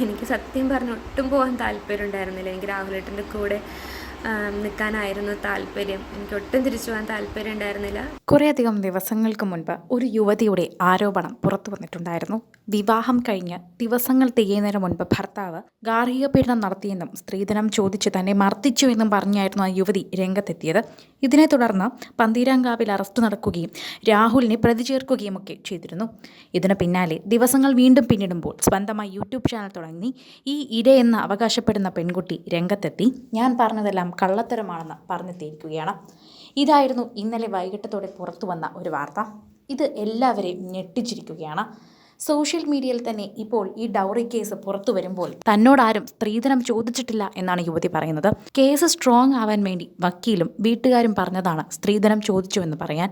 എനിക്ക് സത്യം പറഞ്ഞ ഒട്ടും പോകാൻ താല്പര്യം ഉണ്ടായിരുന്നില്ല എനിക്ക് രാഹുലേട്ടന്റെ കൂടെ നിൽക്കാനായിരുന്നു താല്പര്യം. എനിക്ക് ഒട്ടും തിരിച്ചു പോകാൻ താല്പര്യം ഉണ്ടായിരുന്നില്ല. കുറേയധികം ദിവസങ്ങൾക്ക് മുൻപ് ഒരു യുവതിയുടെ ആരോപണം പുറത്തു വന്നിട്ടുണ്ടായിരുന്നു. വിവാഹം കഴിഞ്ഞ് ദിവസങ്ങൾ തികയുന്നതിന് മുൻപ് ഭർത്താവ് ഗാർഹിക പീഡനം നടത്തിയെന്നും സ്ത്രീധനം ചോദിച്ച് തന്നെ മർദ്ദിച്ചു എന്നും പറഞ്ഞായിരുന്നു ആ യുവതി രംഗത്തെത്തിയത്. ഇതിനെ തുടർന്ന് പന്തീരാങ്കാവിൽ അറസ്റ്റ് നടക്കുകയും രാഹുലിനെ പ്രതി ചേർക്കുകയും ഒക്കെ ചെയ്തിരുന്നു. ഇതിന് പിന്നാലെ ദിവസങ്ങൾ വീണ്ടും പിന്നിടുമ്പോൾ സ്വന്തമായി യൂട്യൂബ് ചാനൽ തുടങ്ങി. ഈ ഇരയെന്ന് അവകാശപ്പെടുന്ന പെൺകുട്ടി രംഗത്തെത്തി. ഞാൻ പറഞ്ഞതെല്ലാം കള്ളത്തരമാണെന്ന് പറഞ്ഞെത്തിയിരിക്കുകയാണ്. ഇതായിരുന്നു ഇന്നലെ വൈകിട്ടത്തോടെ പുറത്തു വന്ന ഒരു വാർത്ത. ഇത് എല്ലാവരെയും ഞെട്ടിച്ചിരിക്കുകയാണ്. സോഷ്യൽ മീഡിയയിൽ തന്നെ ഇപ്പോൾ ഈ ഡൗറി കേസ് പുറത്തു വരുമ്പോൾ തന്നോടാരും സ്ത്രീധനം ചോദിച്ചിട്ടില്ല എന്നാണ് യുവതി പറയുന്നത്. കേസ് സ്ട്രോങ് ആവാൻ വേണ്ടി വക്കീലും വീട്ടുകാരും പറഞ്ഞതാണ് സ്ത്രീധനം ചോദിച്ചു എന്ന് പറയാൻ.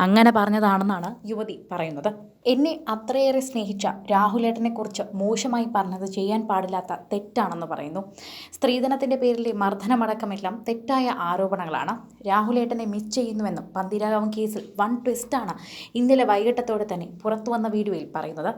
അങ്ങനെ പറഞ്ഞതാണെന്നാണ് യുവതി പറയുന്നത്. എന്നെ അത്രയേറെ സ്നേഹിച്ച രാഹുലേട്ടനെക്കുറിച്ച് മോശമായി പറഞ്ഞത് ചെയ്യാൻ പാടില്ലാത്ത തെറ്റാണെന്ന് പറയുന്നു. സ്ത്രീധനത്തിന്റെ പേരിലെ മർദ്ദനമടക്കമെല്ലാം തെറ്റായ ആരോപണങ്ങളാണ്. രാഹുലേട്ടനെ മിസ് ചെയ്യുന്നുവെന്നും പന്തിരാഗവൻ കേസിൽ വൺ ട്വിസ്റ്റാണ് ഇന്നലെ വൈകിട്ടത്തോടെ തന്നെ പുറത്തു വന്ന വീഡിയോയിൽ പറയുന്നത്.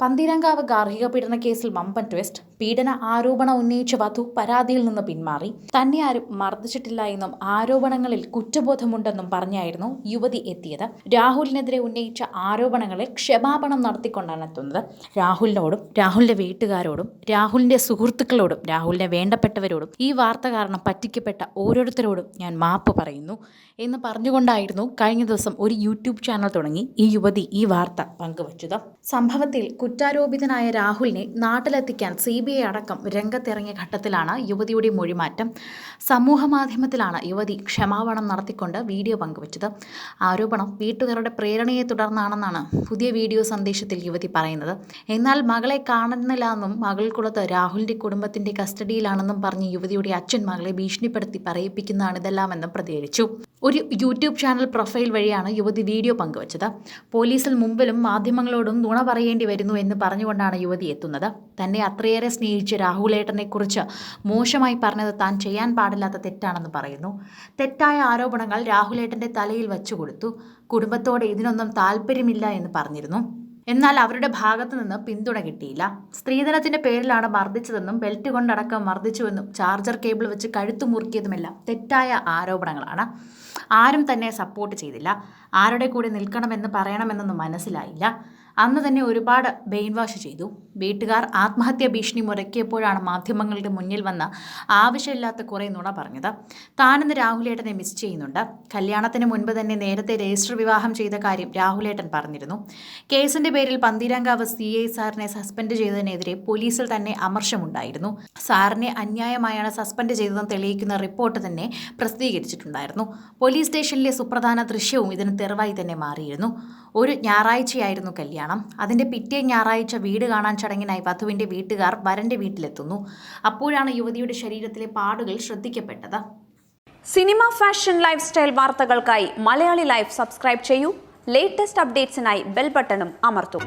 പന്തീരങ്കാവ് ഗാർഹിക പീഡന കേസിൽ മമ്പൻ ട്വിസ്റ്റ്. പീഡന ആരോപണം ഉന്നയിച്ച വധു പരാതിയിൽ നിന്ന് പിന്മാറി. തന്നെ ആരും മർദ്ദിച്ചിട്ടില്ല എന്നും ആരോപണങ്ങളിൽ കുറ്റബോധമുണ്ടെന്നും പറഞ്ഞായിരുന്നു യുവതി എത്തിയത്. രാഹുലിനെതിരെ ഉന്നയിച്ച ആരോപണങ്ങളിൽ ക്ഷമാപണം നടത്തിക്കൊണ്ടാണ് എത്തുന്നത്. രാഹുലിനോടും രാഹുലിന്റെ വീട്ടുകാരോടും രാഹുലിന്റെ സുഹൃത്തുക്കളോടും രാഹുലിനെ വേണ്ടപ്പെട്ടവരോടും ഈ വാർത്ത കാരണം പറ്റിക്കപ്പെട്ട ഓരോരുത്തരോടും ഞാൻ മാപ്പ് പറയുന്നു എന്ന് പറഞ്ഞുകൊണ്ടായിരുന്നു കഴിഞ്ഞ ദിവസം ഒരു യൂട്യൂബ് ചാനൽ തുടങ്ങി ഈ യുവതി ഈ വാർത്ത പങ്കുവച്ചത്. സംഭവത്തിൽ കുറ്റാരോപിതനായ രാഹുലിനെ നാട്ടിലെത്തിക്കാൻ സി ബി ഐ അടക്കം രംഗത്തിറങ്ങിയ ഘട്ടത്തിലാണ് യുവതിയുടെ മൊഴിമാറ്റം. സമൂഹ മാധ്യമത്തിലാണ് യുവതി ക്ഷമാപണം നടത്തിക്കൊണ്ട് വീഡിയോ പങ്കുവച്ചത്. ആരോപണം വീട്ടുകാരുടെ പ്രേരണയെ തുടർന്നാണെന്നാണ് പുതിയ വീഡിയോ സന്ദേശത്തിൽ യുവതി പറയുന്നത്. എന്നാൽ മകളെ കാണുന്നില്ലെന്നും മകൾക്കുള്ളത് രാഹുലിന്റെ കുടുംബത്തിന്റെ കസ്റ്റഡിയിലാണെന്നും പറഞ്ഞ് യുവതിയുടെ അച്ഛൻ മകളെ ഭീഷണിപ്പെടുത്തി പറയിപ്പിക്കുന്നതാണ് ഇതെല്ലാമെന്നും പ്രതികരിച്ചു. ഒരു യൂട്യൂബ് ചാനൽ പ്രൊഫൈൽ വഴിയാണ് യുവതി വീഡിയോ പങ്കുവച്ചത്. പോലീസിൽ മുമ്പിലും മാധ്യമങ്ങളോടും നുണ പറയേണ്ടി വരുന്നു എന്ന് പറഞ്ഞുകൊണ്ടാണ് യുവതി എത്തുന്നത്. തന്നെ അത്രയേറെ സ്നേഹിച്ച് രാഹുലേട്ടനെക്കുറിച്ച് മോശമായി പറഞ്ഞത് താൻ ചെയ്യാൻ പാടില്ലാത്ത തെറ്റാണെന്ന് പറയുന്നു. തെറ്റായ ആരോപണങ്ങൾ രാഹുലേട്ടന്റെ തലയിൽ വച്ചു കൊടുത്തു. കുടുംബത്തോടെ ഇതിനൊന്നും താല്പര്യമില്ല എന്ന് പറഞ്ഞിരുന്നു. എന്നാൽ അവരുടെ ഭാഗത്തു നിന്ന് പിന്തുണ കിട്ടിയില്ല. സ്ത്രീധനത്തിന്റെ പേരിലാണ് മർദ്ദിച്ചതെന്നും ബെൽറ്റ് കൊണ്ടടക്കം മർദ്ദിച്ചുവെന്നും ചാർജർ കേബിൾ വെച്ച് കഴുത്തു മുറുക്കിയതുമെല്ലാം തെറ്റായ ആരോപണങ്ങളാണ്. ആരും തന്നെ സപ്പോർട്ട് ചെയ്തില്ല. ആരുടെ കൂടെ നിൽക്കണമെന്ന് പറയണമെന്നൊന്നും മനസ്സിലായില്ല. അന്ന് തന്നെ ഒരുപാട് ബെയിൻ വാഷ് ചെയ്തു. വീട്ടുകാർ ആത്മഹത്യാ ഭീഷണി മുറക്കിയപ്പോഴാണ് മാധ്യമങ്ങളുടെ മുന്നിൽ വന്ന ആവശ്യമില്ലാത്ത കുറേ നുണ പറഞ്ഞത്. താനിന്ന് രാഹുലേട്ടനെ മിസ് ചെയ്യുന്നുണ്ട്. കല്യാണത്തിന് മുൻപ് തന്നെ നേരത്തെ രജിസ്റ്റർ വിവാഹം ചെയ്ത കാര്യം രാഹുലേട്ടൻ പറഞ്ഞിരുന്നു. കേസിന്റെ പേരിൽ പന്തീരാങ്കാവ് സി ഐ സാറിനെ സസ്പെൻഡ് ചെയ്തതിനെതിരെ പോലീസിൽ തന്നെ അമർഷമുണ്ടായിരുന്നു. സാറിനെ അന്യായമായാണ് സസ്പെൻഡ് ചെയ്തതെന്ന് തെളിയിക്കുന്ന റിപ്പോർട്ട് തന്നെ പ്രസിദ്ധീകരിച്ചിട്ടുണ്ടായിരുന്നു. പോലീസ് സ്റ്റേഷനിലെ സുപ്രധാന ദൃശ്യവും ഇതിന് തെറിവായി തന്നെ മാറിയിരുന്നു. ഒരു ഞായറാഴ്ചയായിരുന്നു കല്യാണം. അതിന്റെ പിറ്റേ ഞായറാഴ്ച വീട് കാണാൻ ചടങ്ങിനായി വധുവിന്റെ വീട്ടുകാർ വരന്റെ വീട്ടിലെത്തുന്നു. അപ്പോഴാണ് യുവതിയുടെ ശരീരത്തിലെ പാടുകൾ ശ്രദ്ധിക്കപ്പെട്ടത്. സിനിമ ഫാഷൻ ലൈഫ് സ്റ്റൈൽ വാർത്തകൾക്കായി മലയാളി ലൈഫ് സബ്സ്ക്രൈബ് ചെയ്യൂ. ലേറ്റസ്റ്റ് അപ്ഡേറ്റ്സിനായി ബെൽ ബട്ടണും അമർത്തും.